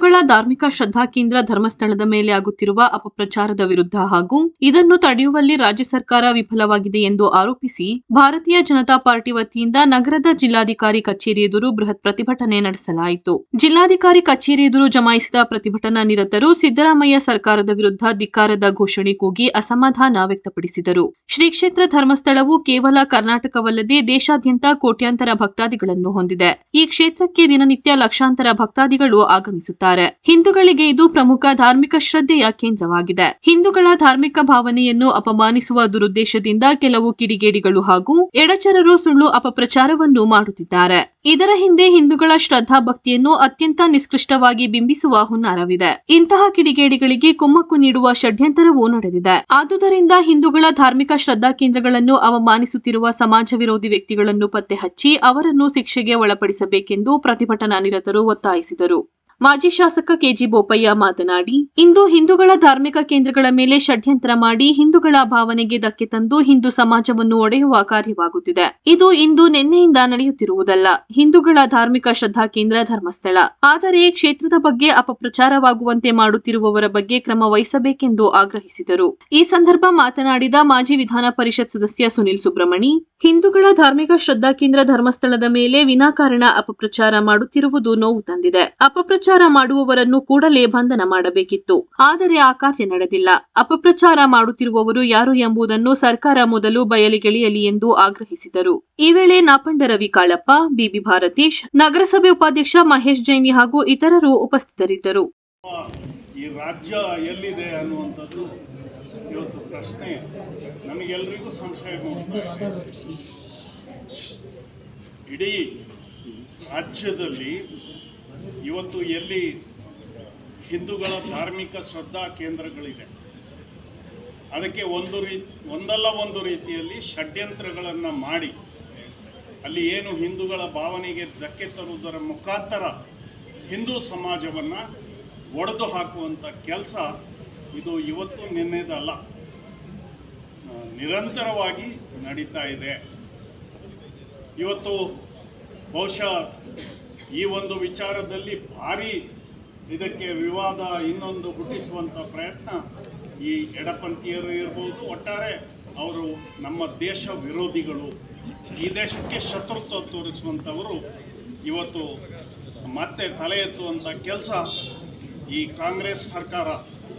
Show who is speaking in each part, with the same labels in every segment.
Speaker 1: ಹಿಂದೂಗಳ ಧಾರ್ಮಿಕ ಶ್ರದ್ಧಾ ಕೇಂದ್ರ ಧರ್ಮಸ್ಥಳದ ಮೇಲೆ ಆಗುತ್ತಿರುವ ಅಪಪ್ರಚಾರದ ವಿರುದ್ಧ ಹಾಗೂ ಇದನ್ನು ತಡೆಯುವಲ್ಲಿ ರಾಜ್ಯ ಸರ್ಕಾರ ವಿಫಲವಾಗಿದೆ ಎಂದು ಆರೋಪಿಸಿ ಭಾರತೀಯ ಜನತಾ ಪಾರ್ಟಿ ವತಿಯಿಂದ ನಗರದ ಜಿಲ್ಲಾಧಿಕಾರಿ ಕಚೇರಿ ಎದುರು ಬೃಹತ್ ಪ್ರತಿಭಟನೆ ನಡೆಸಲಾಯಿತು. ಜಿಲ್ಲಾಧಿಕಾರಿ ಕಚೇರಿ ಎದುರು ಜಮಾಯಿಸಿದ ಪ್ರತಿಭಟನಾ ನಿರತರು ಸಿದ್ದರಾಮಯ್ಯ ಸರ್ಕಾರದ ವಿರುದ್ಧ ಧಿಕ್ಕಾರದ ಘೋಷಣೆ ಕೂಗಿ ಅಸಮಾಧಾನ ವ್ಯಕ್ತಪಡಿಸಿದರು. ಶ್ರೀ ಕ್ಷೇತ್ರ ಧರ್ಮಸ್ಥಳವು ಕೇವಲ ಕರ್ನಾಟಕವಲ್ಲದೆ ದೇಶಾದ್ಯಂತ ಕೋಟ್ಯಾಂತರ ಭಕ್ತಾದಿಗಳನ್ನು ಹೊಂದಿದೆ. ಈ ಕ್ಷೇತ್ರಕ್ಕೆ ದಿನನಿತ್ಯ ಲಕ್ಷಾಂತರ ಭಕ್ತಾದಿಗಳು ಆಗಮಿಸುತ್ತಾರೆ ಹಿಂದೂಗಳಿಗೆ ಇದು ಪ್ರಮುಖ ಧಾರ್ಮಿಕ ಶ್ರದ್ಧೆಯ ಕೇಂದ್ರವಾಗಿದೆ. ಹಿಂದೂಗಳ ಧಾರ್ಮಿಕ ಭಾವನೆಯನ್ನು ಅಪಮಾನಿಸುವ ದುರುದ್ದೇಶದಿಂದ ಕೆಲವು ಕಿಡಿಗೇಡಿಗಳು ಹಾಗೂ ಎಡಚರರು ಸುಳ್ಳು ಅಪಪ್ರಚಾರವನ್ನು ಮಾಡುತ್ತಿದ್ದಾರೆ. ಇದರ ಹಿಂದೆ ಹಿಂದೂಗಳ ಶ್ರದ್ಧಾ ಭಕ್ತಿಯನ್ನು ಅತ್ಯಂತ ನಿಷ್ಕೃಷ್ಟವಾಗಿ ಬಿಂಬಿಸುವ ಹುನ್ನಾರವಿದೆ. ಇಂತಹ ಕಿಡಿಗೇಡಿಗಳಿಗೆ ಕುಮ್ಮಕ್ಕು ನೀಡುವ ಷಡ್ಯಂತರವೂ ನಡೆದಿದೆ. ಆದುದರಿಂದ ಹಿಂದೂಗಳ ಧಾರ್ಮಿಕ ಶ್ರದ್ಧಾ ಕೇಂದ್ರಗಳನ್ನು ಅವಮಾನಿಸುತ್ತಿರುವ ಸಮಾಜ ವಿರೋಧಿ ವ್ಯಕ್ತಿಗಳನ್ನು ಪತ್ತೆ ಹಚ್ಚಿ ಅವರನ್ನು ಶಿಕ್ಷೆಗೆ ಒಳಪಡಿಸಬೇಕೆಂದು ಪ್ರತಿಭಟನಾ ನಿರತರು ಒತ್ತಾಯಿಸಿದರು. ಮಾಜಿ ಶಾಸಕ ಕೆಜಿ ಬೋಪಯ್ಯ ಮಾತನಾಡಿ, ಇಂದು ಹಿಂದೂಗಳ ಧಾರ್ಮಿಕ ಕೇಂದ್ರಗಳ ಮೇಲೆ ಷಡ್ಯಂತ್ರ ಮಾಡಿ ಹಿಂದೂಗಳ ಭಾವನೆಗೆ ಧಕ್ಕೆ ತಂದು ಹಿಂದೂ ಸಮಾಜವನ್ನು ಒಡೆಯುವ ಕಾರ್ಯವಾಗುತ್ತಿದೆ ಇದು ಇಂದು ನಿನ್ನೆಯಿಂದ ನಡೆಯುತ್ತಿರುವುದಲ್ಲ. ಹಿಂದೂಗಳ ಧಾರ್ಮಿಕ ಶ್ರದ್ಧಾ ಕೇಂದ್ರ ಧರ್ಮಸ್ಥಳ. ಆದರೆ ಕ್ಷೇತ್ರದ ಬಗ್ಗೆ ಅಪಪ್ರಚಾರವಾಗುವಂತೆ ಮಾಡುತ್ತಿರುವವರ ಬಗ್ಗೆ ಕ್ರಮ ವಹಿಸಬೇಕೆಂದು ಆಗ್ರಹಿಸಿದರು. ಈ ಸಂದರ್ಭ ಮಾತನಾಡಿದ ಮಾಜಿ ವಿಧಾನ ಪರಿಷತ್ ಸದಸ್ಯ ಸುನಿಲ್ ಸುಬ್ರಮಣಿ ಹಿಂದೂಗಳ ಧಾರ್ಮಿಕ ಶ್ರದ್ಧಾ ಕೇಂದ್ರ ಧರ್ಮಸ್ಥಳದ ಮೇಲೆ ವಿನಾಕಾರಣ ಅಪಪ್ರಚಾರ ಮಾಡುತ್ತಿರುವುದು ನೋವು ತಂದಿದೆ. ಅಪಪ್ರಚಾರ ಮಾಡುವವರನ್ನು ಕೂಡಲೇ ಬಂಧನ ಮಾಡಬೇಕಿತ್ತು. ಆದರೆ ಆ ಕಾರ್ಯ ನಡೆದಿಲ್ಲ. ಅಪಪ್ರಚಾರ ಮಾಡುತ್ತಿರುವವರು ಯಾರು ಎಂಬುದನ್ನು ಸರ್ಕಾರ ಮೊದಲು ಬಯಲಿಗೆಳೆಯಲಿ ಎಂದು ಆಗ್ರಹಿಸಿದರು. ಈ ವೇಳೆ ನಾಪಂಡ ರವಿ ಕಾಳಪ್ಪ, ಬಿಬಿ ಭಾರತೀಶ್, ನಗರಸಭೆ ಉಪಾಧ್ಯಕ್ಷ ಮಹೇಶ್ ಜೈನಿ ಹಾಗೂ ಇತರರು ಉಪಸ್ಥಿತರಿದ್ದರು.
Speaker 2: ಈ ರಾಜ್ಯ ಎಲ್ಲಿದೆ ಅನ್ನುವಂಥದ್ದು ಇವತ್ತು ಪ್ರಶ್ನೆ ನಮಗೆಲ್ಲರಿಗೂ ಸಂಶಯ. ಇಡೀ ರಾಜ್ಯದಲ್ಲಿ ಇವತ್ತು ಎಲ್ಲಿ ಹಿಂದೂಗಳ ಧಾರ್ಮಿಕ ಶ್ರದ್ಧಾ ಕೇಂದ್ರಗಳಿದೆ, ಅದಕ್ಕೆ ಒಂದು ರೀತಿ ಒಂದಲ್ಲ ಒಂದು ರೀತಿಯಲ್ಲಿ ಷಡ್ಯಂತ್ರಗಳನ್ನು ಮಾಡಿ, ಅಲ್ಲಿ ಏನು ಹಿಂದೂಗಳ ಭಾವನೆಗೆ ಧಕ್ಕೆ ತರುವುದರ ಮುಖಾಂತರ ಹಿಂದೂ ಸಮಾಜವನ್ನು ಒಡೆದು ಹಾಕುವಂಥ ಕೆಲಸ ಇದು ಇವತ್ತು ನಿನ್ನೆದಲ್ಲ. ನಿರಂತರವಾಗಿ ನಡೀತಾ ಇದೆ. ಇವತ್ತು ಬಹುಶಃ ಈ ಒಂದು ವಿಚಾರದಲ್ಲಿ ಭಾರಿ ಇದಕ್ಕೆ ವಿವಾದ ಇನ್ನೊಂದು ಹುಟ್ಟಿಸುವಂಥ ಪ್ರಯತ್ನ ಈ ಎಡಪಂಥೀಯರು ಇರ್ಬೋದು. ಒಟ್ಟಾರೆ ಅವರು ನಮ್ಮ ದೇಶ ವಿರೋಧಿಗಳು. ಈ ದೇಶಕ್ಕೆ ಶತ್ರುತ್ವ ತೋರಿಸುವಂಥವರು ಇವತ್ತು ಮತ್ತೆ ತಲೆ ಎತ್ತುವಂಥ ಕೆಲಸ ಈ ಕಾಂಗ್ರೆಸ್ ಸರ್ಕಾರ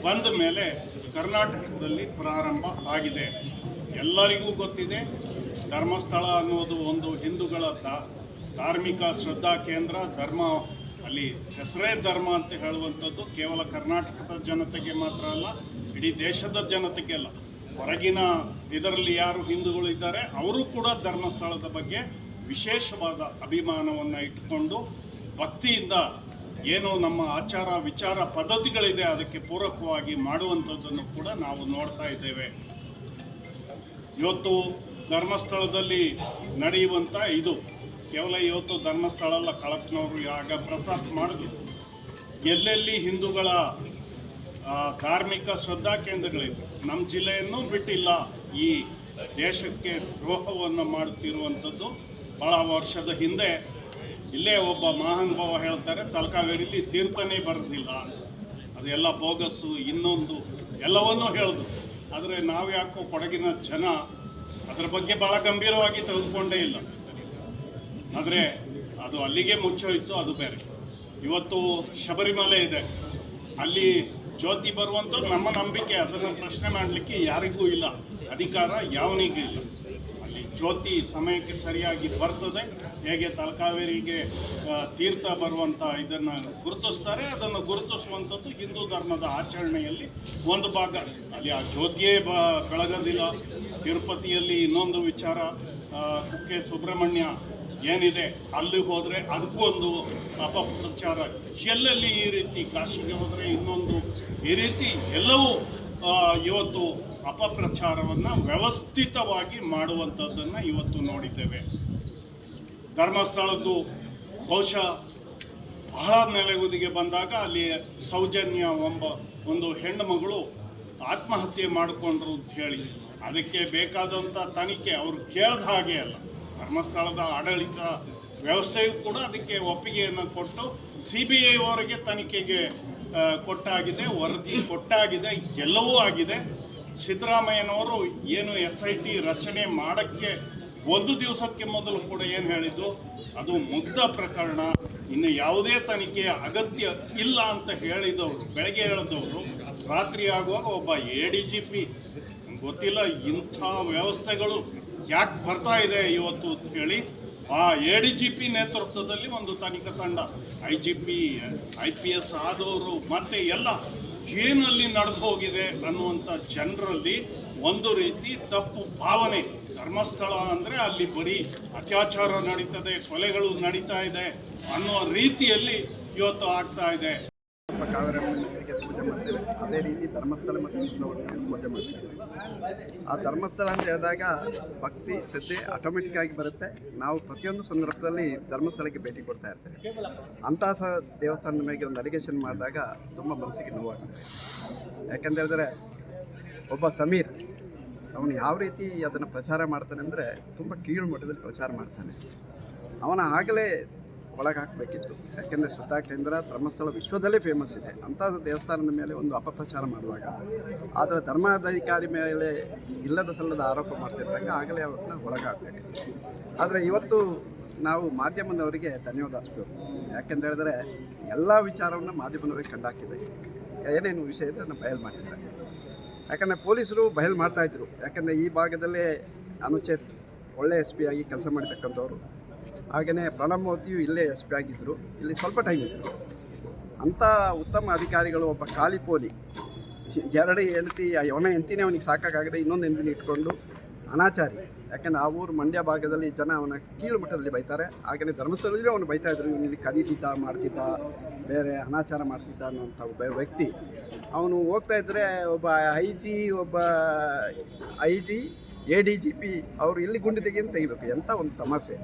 Speaker 2: ಬಂದ ಮೇಲೆ ಕರ್ನಾಟಕದಲ್ಲಿ ಪ್ರಾರಂಭ ಆಗಿದೆ. ಎಲ್ಲರಿಗೂ ಗೊತ್ತಿದೆ, ಧರ್ಮಸ್ಥಳ ಅನ್ನೋದು ಒಂದು ಹಿಂದೂಗಳ ಧಾರ್ಮಿಕ ಶ್ರದ್ಧಾ ಕೇಂದ್ರ. ಧರ್ಮ, ಅಲ್ಲಿ ಹೆಸರೇ ಧರ್ಮ ಅಂತ ಹೇಳುವಂಥದ್ದು ಕೇವಲ ಕರ್ನಾಟಕದ ಜನತೆಗೆ ಮಾತ್ರ ಅಲ್ಲ, ಇಡೀ ದೇಶದ ಜನತೆಗೆ ಅಲ್ಲ. ಹೊರಗಿನ ಇದರಲ್ಲಿ ಯಾರು ಹಿಂದೂಗಳು ಇದ್ದಾರೆ, ಅವರು ಕೂಡ ಧರ್ಮಸ್ಥಳದ ಬಗ್ಗೆ ವಿಶೇಷವಾದ ಅಭಿಮಾನವನ್ನು ಇಟ್ಟುಕೊಂಡು ಭಕ್ತಿಯಿಂದ ಏನು ನಮ್ಮ ಆಚಾರ, ವಿಚಾರ, ಪದ್ಧತಿಗಳಿದೆ ಅದಕ್ಕೆ ಪೂರಕವಾಗಿ ಮಾಡುವಂಥದ್ದನ್ನು ಕೂಡ ನಾವು ನೋಡ್ತಾ ಇದ್ದೇವೆ. ಇವತ್ತು ಧರ್ಮಸ್ಥಳದಲ್ಲಿ ನಡೆಯುವಂಥ ಇದು, ಕೇವಲ ಇವತ್ತು ಧರ್ಮಸ್ಥಳ ಅಲ್ಲ ಕಳಪ್ನವರು ಆಗ ಪ್ರಸಾದ್ ಮಾಡಿದ್ರು ಎಲ್ಲೆಲ್ಲಿ ಹಿಂದೂಗಳ ಕಾರ್ಮಿಕ ಶ್ರದ್ಧಾ ಕೇಂದ್ರಗಳಿದೆ, ನಮ್ಮ ಜಿಲ್ಲೆಯನ್ನು ಬಿಟ್ಟಿಲ್ಲ. ಈ ದೇಶಕ್ಕೆ ದ್ರೋಹವನ್ನು ಮಾಡುತ್ತಿರುವಂಥದ್ದು ಭಾಳ ವರ್ಷದ ಹಿಂದೆ. ಇಲ್ಲೇ ಒಬ್ಬ ಮಹಾನುಭಾವ ಹೇಳ್ತಾರೆ, ತಲಕಾವೇರಿಲಿ ತೀರ್ಥನೇ ಬರೋದಿಲ್ಲ ಅದೆಲ್ಲ ಬೋಗಸ್ಸು, ಇನ್ನೊಂದು ಎಲ್ಲವನ್ನೂ ಹೇಳಿದ್ರು ಆದರೆ ನಾವು ಯಾಕೋ ಕೊಡಗಿನ ಜನ ಅದರ ಬಗ್ಗೆ ಭಾಳ ಗಂಭೀರವಾಗಿ ತೆಗೆದುಕೊಂಡೇ ಇಲ್ಲ. ಆದರೆ ಅದು ಅಲ್ಲಿಗೆ ಮುಚ್ಚೋಯ್ತು, ಅದು ಬೇರೆ. ಇವತ್ತು ಶಬರಿಮಲೆ ಇದೆ. ಅಲ್ಲಿ ಜ್ಯೋತಿ ಬರುವಂಥದ್ದು ನಮ್ಮ ನಂಬಿಕೆ. ಅದನ್ನು ಪ್ರಶ್ನೆ ಮಾಡಲಿಕ್ಕೆ ಯಾರಿಗೂ ಇಲ್ಲ. ಅಧಿಕಾರ ಯಾವನಿಗೂ ಇಲ್ಲ. ಜ್ಯೋತಿ ಸಮಯಕ್ಕೆ ಸರಿಯಾಗಿ ಬರ್ತದೆ, ಹೇಗೆ ತಲಕಾವೇರಿಗೆ ತೀರ್ಥ ಬರುವಂಥ ಇದನ್ನು ಗುರುತಿಸ್ತಾರೆ, ಅದನ್ನು ಗುರುತಿಸುವಂಥದ್ದು ಹಿಂದೂ ಧರ್ಮದ ಆಚರಣೆಯಲ್ಲಿ ಒಂದು ಭಾಗ. ಅಲ್ಲಿ ಆ ಜ್ಯೋತಿಯೇ ಬ, ಬೆಳಗೋದಿಲ್ಲ. ತಿರುಪತಿಯಲ್ಲಿ ಇನ್ನೊಂದು ವಿಚಾರ ಕುಕ್ಕೆ ಸುಬ್ರಹ್ಮಣ್ಯ ಏನಿದೆ, ಅಲ್ಲಿ ಹೋದರೆ ಅದಕ್ಕೂ ಒಂದು ಅಪಪ್ರಚಾರ ಎಲ್ಲೆಲ್ಲಿ ಈ ರೀತಿ ಕಾಶಿಗೆ ಹೋದರೆ ಇನ್ನೊಂದು ಈ ರೀತಿ ಎಲ್ಲವೂ ಇವತ್ತು ಅಪಪ್ರಚಾರವನ್ನು ವ್ಯವಸ್ಥಿತವಾಗಿ ಮಾಡುವಂಥದ್ದನ್ನು ಇವತ್ತು ನೋಡಿದ್ದೇವೆ. ಧರ್ಮಸ್ಥಳದ್ದು ಬಹುಶಃ ಬಹಳ ನೆಲೆಗುದಿಗೆ ಬಂದಾಗ ಅಲ್ಲಿ ಸೌಜನ್ಯ ಎಂಬ ಒಂದು ಹೆಣ್ಣು ಮಗಳು ಆತ್ಮಹತ್ಯೆ ಮಾಡಿಕೊಂಡ್ರು ಅಂತ ಹೇಳಿ. ಅದಕ್ಕೆ ಬೇಕಾದಂಥ ತನಿಖೆ ಅವರು ಕೇಳ್ದ ಹಾಗೆ ಅಲ್ಲ. ಧರ್ಮಸ್ಥಳದ ಆಡಳಿತ ವ್ಯವಸ್ಥೆಯು ಕೂಡ ಅದಕ್ಕೆ ಒಪ್ಪಿಗೆಯನ್ನು ಕೊಟ್ಟು ಸಿ ಬಿ ಐವರೆಗೆ ತನಿಖೆಗೆ ಕೊಟ್ಟಾಗಿದೆ, ವರದಿ ಕೊಟ್ಟಾಗಿದೆ, ಎಲ್ಲವೂ ಆಗಿದೆ. ಸಿದ್ದರಾಮಯ್ಯನವರು ಏನು ಎಸ್ ಐ ಟಿ ರಚನೆ ಮಾಡೋಕ್ಕೆ ಒಂದು ದಿವಸಕ್ಕೆ ಮೊದಲು ಕೂಡ ಏನು ಹೇಳಿದ್ದು ಅದು ಮುಗ್ಧ ಪ್ರಕರಣ, ಇನ್ನು ಯಾವುದೇ ತನಿಖೆ ಅಗತ್ಯ ಇಲ್ಲ ಅಂತ ಹೇಳಿದವರು, ಬೆಳಗ್ಗೆ ಹೇಳಿದವರು, ರಾತ್ರಿ ಆಗುವಾಗ ಒಬ್ಬ ಎ ಡಿ ಜಿ ಪಿ ಗೊತ್ತಿಲ್ಲ ಇಂಥ ವ್ಯವಸ್ಥೆಗಳು ಯಾಕೆ ಬರ್ತಾ ಇದೆ ಇವತ್ತು ಅಂತ ಹೇಳಿ ಆ ಎ ಡಿ ಜಿ ಪಿ ನೇತೃತ್ವದಲ್ಲಿ ಒಂದು ತನಿಖಾ ತಂಡ I G P I P S ಆದವರು ಮತ್ತೆ ಎಲ್ಲ ಏನಲ್ಲಿ ನಡೆದು ಹೋಗಿದೆ ಅನ್ನುವಂಥ ಜನರಲ್ಲಿ ಒಂದು ರೀತಿ ತಪ್ಪು ಭಾವನೆ. ಧರ್ಮಸ್ಥಳ ಅಂದರೆ ಅಲ್ಲಿ ಬರೀ ಅತ್ಯಾಚಾರ ನಡೀತದೆ, ಕೊಲೆಗಳು ನಡೀತಾ ಇದೆ ಅನ್ನೋ ರೀತಿಯಲ್ಲಿ ಇವತ್ತು ಆಗ್ತಾ ಇದೆ.
Speaker 3: ಪೂಜೆ ಮಾಡ್ತೇವೆ ಅದೇ ರೀತಿ ಧರ್ಮಸ್ಥಳ ಮತ್ತು ವಿಷ್ಣುವರ್ಧನ ಪೂಜೆ ಮಾಡ್ತೇವೆ. ಆ ಧರ್ಮಸ್ಥಳ ಅಂತ ಹೇಳಿದಾಗ ಭಕ್ತಿ, ಶ್ರದ್ಧೆ ಆಟೋಮೆಟಿಕ್ ಆಗಿ ಬರುತ್ತೆ. ನಾವು ಪ್ರತಿಯೊಂದು ಸಂದರ್ಭದಲ್ಲಿ ಧರ್ಮಸ್ಥಳಕ್ಕೆ ಭೇಟಿ ಕೊಡ್ತಾ ಇರ್ತೇವೆ. ಅಂತಹ ಸಹ ದೇವಸ್ಥಾನದ ಮೇಲೆ ಒಂದು ಅಲಿಗೇಷನ್ ಮಾಡಿದಾಗ ತುಂಬ ಮನಸ್ಸಿಗೆ ನೋವಾಗುತ್ತೆ. ಯಾಕಂತ ಹೇಳಿದ್ರೆ ಒಬ್ಬ ಸಮೀರ್, ಅವನು ಯಾವ ರೀತಿ ಅದನ್ನು ಪ್ರಚಾರ ಮಾಡ್ತಾನೆ ಅಂದರೆ ತುಂಬ ಕೀಳು ಮಟ್ಟದಲ್ಲಿ ಪ್ರಚಾರ ಮಾಡ್ತಾನೆ. ಅವನ ಆಗಲೇ ಒಳಗೆ ಹಾಕಬೇಕಿತ್ತು ಯಾಕೆಂದರೆ ಕೇಂದ್ರ ಧರ್ಮಸ್ಥಳ ವಿಶ್ವದಲ್ಲೇ ಫೇಮಸ್ ಇದೆ. ಅಂಥ ದೇವಸ್ಥಾನದ ಮೇಲೆ ಒಂದು ಅಪಪ್ರಚಾರ ಮಾಡುವಾಗ, ಆದರೆ ಧರ್ಮಾಧಿಕಾರಿ ಮೇಲೆ ಇಲ್ಲದ ಸಲ್ಲದ ಆರೋಪ ಮಾಡ್ತಿದ್ದಾಗ ಆಗಲೇ ಅವ್ರನ್ನ ಒಳಗೆ ಆದರೆ ಇವತ್ತು ನಾವು ಮಾಧ್ಯಮದವರಿಗೆ ಧನ್ಯವಾದ ಅಷ್ಟು ಯಾಕೆಂತ ಹೇಳಿದ್ರೆ ಎಲ್ಲ ವಿಚಾರವನ್ನು ಮಾಧ್ಯಮದವರಿಗೆ ಕಂಡಾಕಿದೆ. ಏನೇನು ವಿಷಯ ಇದೆ ಅದನ್ನು ಬಯಲು ಮಾಡಿದ್ದಾರೆ ಯಾಕಂದರೆ ಪೊಲೀಸರು ಬಯಲು ಮಾಡ್ತಾಯಿದ್ರು ಯಾಕಂದರೆ ಈ ಭಾಗದಲ್ಲೇ ಅನುಚೇತ್ ಒಳ್ಳೆ ಎಸ್ ಪಿ ಆಗಿ ಕೆಲಸ ಮಾಡಿರ್ತಕ್ಕಂಥವ್ರು. ಹಾಗೆಯೇ ಪ್ರಣಬ್ ಮೋದಿಯು ಇಲ್ಲೇ ಎಸ್ ಪಿ ಆಗಿದ್ದರು ಇಲ್ಲಿ ಸ್ವಲ್ಪ ಟೈಮ್ ಇದ್ದರು ಅಂಥ ಉತ್ತಮ ಅಧಿಕಾರಿಗಳು ಒಬ್ಬ ಖಾಲಿ ಪೋಲಿ ಎರಡು ಹೆಂಡತಿ, ಅವನ ಹೆಂಡತಿನೇ ಅವನಿಗೆ ಸಾಕಾಗದೆ ಇನ್ನೊಂದು ಹೆಂಡತಿನ ಇಟ್ಕೊಂಡು ಅನಾಚಾರಿ. ಯಾಕಂದ್ರೆ ಆ ಊರು ಮಂಡ್ಯ ಭಾಗದಲ್ಲಿ ಜನ ಅವನ ಕೀಳು ಮಟ್ಟದಲ್ಲಿ ಬೈತಾರೆ. ಹಾಗೆಯೇ ಧರ್ಮಸ್ಥಳದಲ್ಲಿ ಅವನು ಬೈತಾ ಇದ್ರು, ಇವನು ಇಲ್ಲಿ ಕದೀತಿದ್ದ ಮಾಡ್ತಿದ್ದ, ಬೇರೆ ಅನಾಚಾರ ಮಾಡ್ತಿದ್ದ ಅನ್ನೋಂಥ ಒಬ್ಬ ವ್ಯಕ್ತಿ. ಅವನು ಹೋಗ್ತಾ ಇದ್ದರೆ ಒಬ್ಬ ಐ ಜಿ ಒಬ್ಬ I G A D G P ಅವರು ಇಲ್ಲಿ ಗುಂಡಿ ತೆಗೆಯನ್ನು ಅಂತ ತೆಗಿಬೇಕು. ಎಂಥ ಒಂದು ತಮಾಷೆ.